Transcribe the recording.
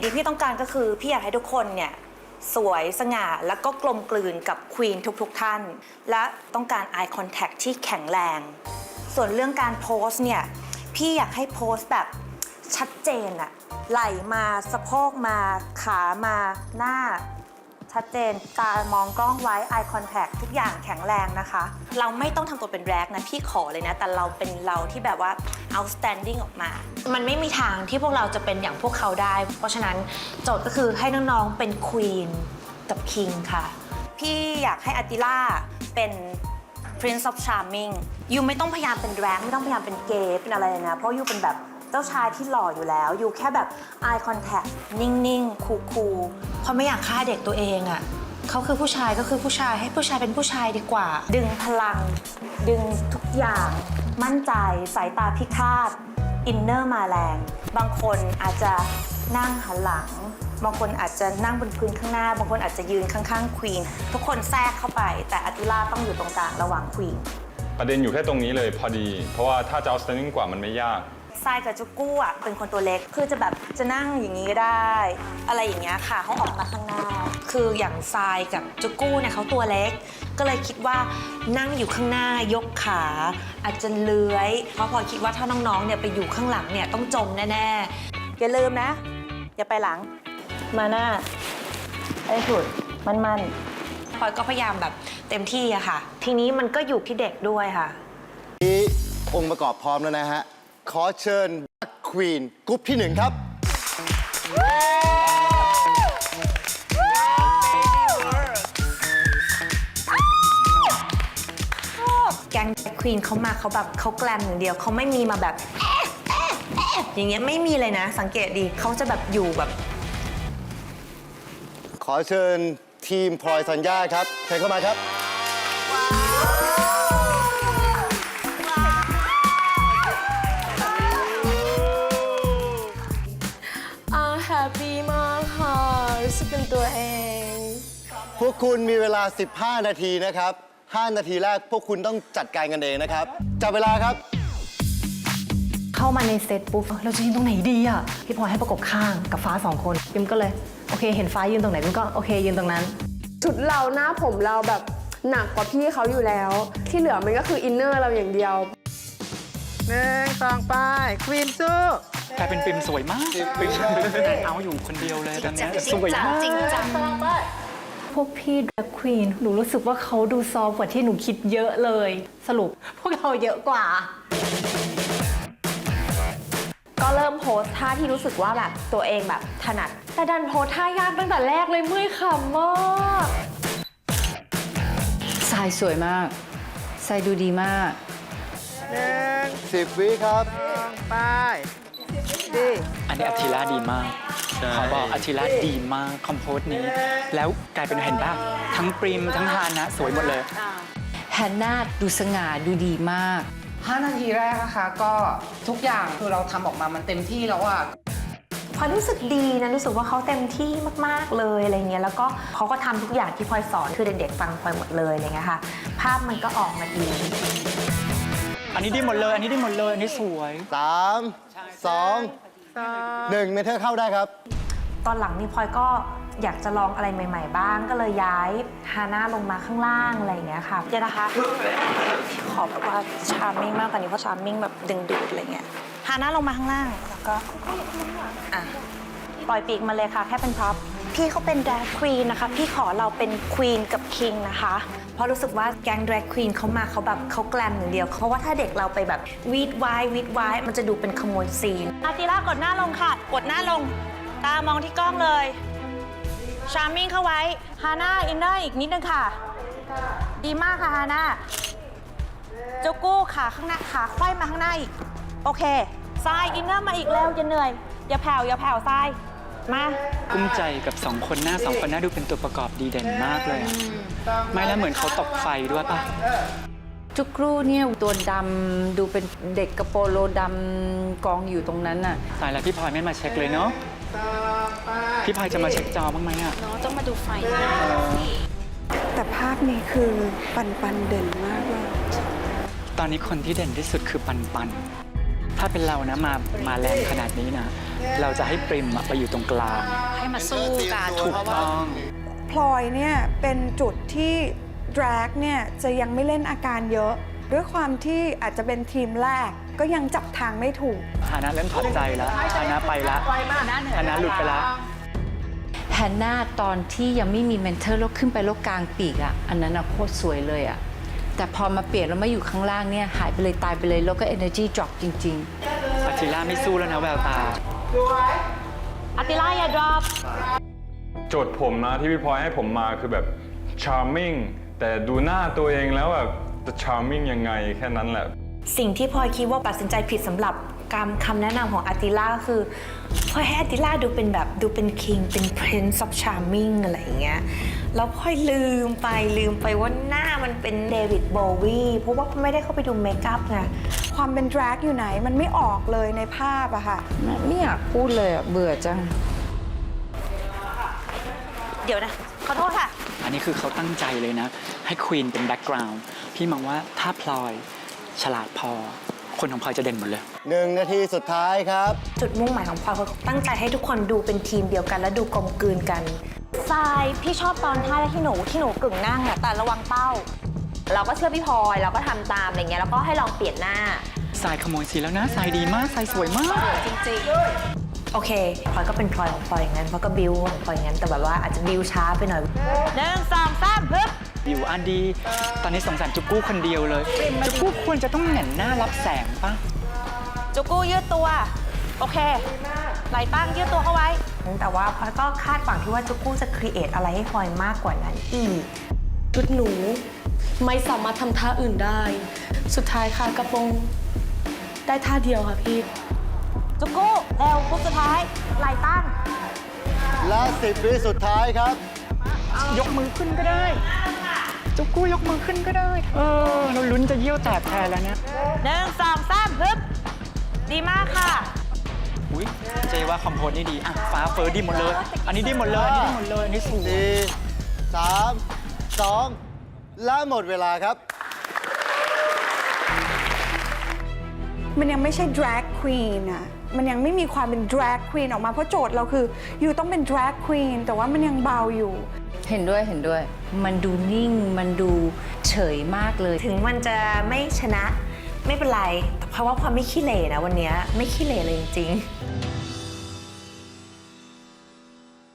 งที่พี่ต้องการก็คือ พี่อยากให้ทุกคนเนี่ยสวยสง่าแล้วก็กลมกลืนกับควีนทุกๆทท่าน และต้องการ eye contact ที่แข็งแรง ส่วนเรื่องการโพสเนี่ย พี่อยากให้โพสแบบชัดเจนอะไหลมาสะโพกมา ขามาหน้า ชัดเจนตามองกล้องไว้ eye contact ทุกอย่างแข็งแรงนะคะ เราไม่ต้องทำตัวเป็นแรกนะ พี่ขอเลยนะ แต่เราเป็นเราที่แบบว่า outstanding ออกมา มันไม่มีทางที่พวกเราจะเป็นอย่างพวกเขาได้ เพราะฉะนั้นโจทย์ก็คือให้น้องๆเป็น queen กับ king ค่ะ พี่อยากให้อติล่าเป็น Prince of Charming ยูไม่ต้องพยายามเป็นแร็กไม่ต้องพยายามเป็นเกย์เป็นอะไรนะ เพราะยูเป็นแบบ เจ้าชายที่หล่ออยู่แล้ว อยู่แค่แบบ eye contact นิ่งๆ คูลๆเพราะไม่อยากฆ่าเด็กตัวเองอะ่ะเขาคือผู้ชายก็คือผู้ชายให้ผู้ชายเป็นผู้ชายดีกว่า ดึงพลัง ดึงทุกอย่าง มั่นใจสายตาพิฆาตอินเนอร์มาแรง บางคนอาจจะนั่งหันหลัง บางคนอาจจะนั่งบนพื้นข้างหน้า บางคนอาจจะยืนข้างๆควีนทุกคนแทรกเข้าไป แต่อติล่าต้องอยู่ตรงกลางระหว่างควีนประเด็นอยู่แค่ตรงนี้เลยพอดี เพราะว่าถ้าจะเอา standing กว่ามันไม่ยาก ทรายกับจุกกู้อะเป็นคนตัวเล็ก คือจะแบบจะนั่งอย่างนี้ก็ได้ อะไรอย่างเงี้ยค่ะเขาออกมาข้างหน้า คืออย่างทรายกับจุกกู้เนี่ยเขาตัวเล็ก ก็เลยคิดว่านั่งอยู่ข้างหน้ายกขา อาจจะเลื้อย เพราะพอคิดว่าถ้าน้องๆเนี่ยไปอยู่ข้างหลังเนี่ยต้องจมแน่ๆ อย่าลืมนะ อย่าไปหลัง มาหน้าไอ้สุดมันมันๆพลอยก็พยายามแบบเต็มที่อะค่ะ ทีนี้มันก็อยู่ที่เด็กด้วยค่ะ นี้องค์ประกอบพร้อมแล้วนะฮะ ขอเชิญควีนกรุ๊ปที่หนึ่งครับ แก๊งควีนเขามาเขาแบบเขาแกลมอย่างเดียวเขาไม่มีมาแบบแอะแอะแอะอย่างเงี้ยไม่มีเลยนะ สังเกตดีเขาจะแบบอยู่แบบ ขอเชิญทีมพลอยสัญญาครับเชิญเข้ามาครับอา รู้สึกเป็นตัวเอง พวกคุณมีเวลา 15 นาทีนะครับ 5 นาทีแรกพวกคุณต้องจัดการกันเองนะครับ จับเวลาครับ เข้ามาในเซตปุ๊บเราจะยืนตรงไหนดีอะพี่พลอยให้ประกบข้างกับฟ้าสองคนยิมก็เลยโอเค เห็นฟ้ายืนตรงไหนยิมก็โอเคยืนตรงนั้น ชุดเราหน้าผมเราแบบหนักกว่าพี่เขาอยู่แล้ว ที่เหลือมันก็คืออินเนอร์เราอย่างเดียว หนึ่งสองไปควีนสู้ กลายเป็นปิมสวยมากปิมเอาอยู่คนเดียวเลยตอนเนี้ยสวยมากจริงจังพวกพี่ดร a ควีนหนูรู้สึกว่าเขาดูซอฟต์กว่าที่หนูคิดเยอะเลย สรุปพวกเราเยอะกว่า ก็เริ่มโพสท่าที่รู้สึกว่าแบบตัวเองแบบถนัด แต่ดันโพสท่ายากตั้งแต่แรกเลยเมื่อยขำมากทรายสวยมากทรายดูดีมากหนึ่ง10วิครับสองไป ดีอันนี้อาทิระดีมากขอบอกอาทิระดีมากคอมโพสนี้ แล้วกลายเป็นเห็นป่ะทั้งปริมทั้งฮานะ สวยหมดเลย แฮนนาดูสง่าดูดีมาก 5 นาทีแรกนะคะ ก็ทุกอย่างคือเราทำออกมามันเต็มที่แล้วอะ พลอยรู้สึกดีนะรู้สึกว่าเขาเต็มที่มากๆเลยอะไรเงี้ยแล้วก็เขาก็ทำทุกอย่างที่พลอยสอนคือเด็กๆฟังพลอยหมดเลยอะไรเงี้ยค่ะ ภาพมันก็ออกมาดี อันนี้ดีหมดเลย อันนี้ดีหมดเลย อันนี้สวย3 2 1เมเทอร์เข้าได้ครับ ตอนหลังนี่พลอยก็อยากจะลองอะไรใหม่ ๆ บ้าง ก็เลยย้ายฮาน่าลงมาข้างล่างอะไรอย่างเงี้ยค่ะเดี๋ยวนะคะ ขอแบบว่าชาร์มมิ่งมากตอนนี้เพราะชาร์มมิ่งแบบดึงดูดอะไรเงี้ยฮาน่าลงมาข้างล่างแล้วก็อะปล่อยปีกมาเลยค่ะ แค่เป็นพร็อพ พี่เขาเป็น drag queen นะคะ พี่ขอเราเป็น queen กับ king นะคะ เพราะรู้สึกว่าแก๊ง drag queen เขามาเขาแบบเขาแกลมอย่างเดียว เพราะว่าถ้าเด็กเราไปแบบวีดไววีดไวมันจะดูเป็นขโมยซีน อาติล่ากดหน้าลงค่ะ กดหน้าลง ตามองที่กล้องเลย ชาร์มิ่งเข้าไว้ฮาน่าอินเนอร์อีกนิดนึงค่ะ ดีมากค่ะฮาน่าโจกู้ขาข้างหน้าขาไขว้มาข้างหน้าอีก โอเคทรายอินเนอร์มาอีกแล้วอย่าเหนื่อย อย่าแผ่วอย่าแผ่วทราย มากุ้มใจกับสองคนหน้าสองคนหน้าดูเป็นตัวประกอบดีเด่นมากเลยอะไม่แล้วเหมือนเขาตกไฟด้วยป่ะ จุกรูเนี่ยตัวดำดูเป็นเด็กกระโปโลดำกองอยู่ตรงนั้นน่ะ ตายแล้วพี่พลอยไม่มาเช็คเลยเนาะ พี่พลอยจะมาเช็คจอบ้างไหมอะแต่ภาพนี้คือปันปันเด่นมากเลย ตอนนี้คนที่เด่นที่สุดคือปันปัน ถ้าเป็นเรานะมามาแรงขนาดนี้นะ เราจะให้ปริมอะไปอยู่ตรงกลาง ให้มาสู้กันถูกต้อง พลอยเนี่ยเป็นจุดที่ drag เนี่ยจะยังไม่เล่นอาการเยอะ ด้วยความที่อาจจะเป็นทีมแรกก็ยังจับทางไม่ถูก ฮานะเริ่มถอดใจแล้วฮานะไปละฮานะหลุดไปละ แฮนนาตอนที่ยังไม่มีเมนเทอร์แล้วขึ้นไปแล้วกลางปีกอะอันนั้นอะโคตรสวยเลยอะ แต่พอมาเปลี่ยนแล้วมาอยู่ข้างล่างเนี่ยหายไปเลยตายไปเลย แล้วก็ energy drop จริง ๆอาทิล่าไม่สู้แล้วนะแววตาอาติล่าอย่าดรอปโจทย์ผมนะที่พี่พลอยให้ผมมาคือแบบ charming แต่ดูหน้าตัวเองแล้วแบบจะ charming ยังไงแค่นั้นแหละ สิ่งที่พลอยคิดว่าตัดสินใจผิดสำหรับ การคำแนะนำของอาติล่าก็คือพลอยให้อาติล่าดูเป็นแบบดูเป็น king เป็น prince of charming อะไรอย่างเงี้ยแล้วพลอยลืมไปลืมไปว่าหน้ามันเป็นเดวิดโบวีเพราะว่าไม่ได้เข้าไปดูเมคอัพไงความเป็น drag อยู่ไหนมันไม่ออกเลยในภาพอะค่ะ ไม่อยากพูดเลยอะเบื่อจัง เดี๋ยวนะ ขอโทษค่ะ อันนี้คือเขาตั้งใจเลยนะ ให้ควีนเป็นแบ็กกราวน์พี่มองว่าถ้าพลอยฉลาดพอ คนของพลอยจะเด่นหมดเลย หนึ่งนาทีสุดท้ายครับ จุดมุ่งหมายของพลอยคือตั้งใจให้ทุกคนดูเป็นทีมเดียวกัน และดูกลมกลืนกันทรายพี่ชอบตอนท่าที่หนูที่หนูกึ่งนั่งอะแต่ระวังเป้า เราก็เชื่อพี่พลอยเราก็ทำตามอะไรเงี้ยแล้วก็ให้ลองเปลี่ยนหน้าสายขโมยสีแล้วนะสายดีมากสายสวยมากจริงโอเคพลอยก็เป็นพลอยของพลอยอย่างนั้นพลอยก็บิวของพลอยอย่างนั้นแต่แบบว่าอาจจะบิวช้าไปหน่อยหนึ่งสองสามฮึบ วิวอันดี ตอนนี้สงสารจุกกู้คนเดียวเลย จุกกู้ควรจะต้องเหน่นหน้ารับแสงปะจุกูยืดตัว โอเคไหลตั้งยืดตัวเข้าไว้ แต่ว่าพลอยก็คาดหวังที่ว่าจุกูจะครีเอทอะไรให้พลอยมากกว่านั้นอีกชุดหนูไม่สามารถทำท่าอื่นได้ สุดท้ายค่ะกระโปรงได้ท่าเดียวค่ะพี่จุกูเร็วปุ๊บสุดท้ายไหลตั้งและสิบวิสุดท้ายครับ ยกมือขึ้นก็ได้ จุกกู้ยกมือขึ้นก็ได้ เออ เราลุ้นจะเยี่ยวแตกแทนแล้วเนี่ยหนึ่งสองสามฮึบดีมากค่ะ อุ้ยเจว่าคอมโพสนี่ดี อะ ฟ้าเฟิร์สดีหมดเลย อันนี้ดีหมดเลย อันนี้ดีหมดเลยอันนี้สวยสี่สามสองและหมดเวลาครับ มันยังไม่ใช่ drag queen อะมันยังไม่มีความเป็น drag queen ออกมา เพราะโจทย์เราคือ อยู่ต้องเป็น drag queen แต่ว่ามันยังเบาอยู่ เห็นด้วยเห็นด้วย มันดูนิ่งมันดูเฉยมากเลย ถึงมันจะไม่ชนะไม่เป็นไร เพราะว่าความไม่ขี้เหร่นะวันเนี้ยไม่ขี้เหร่เลยจริงๆ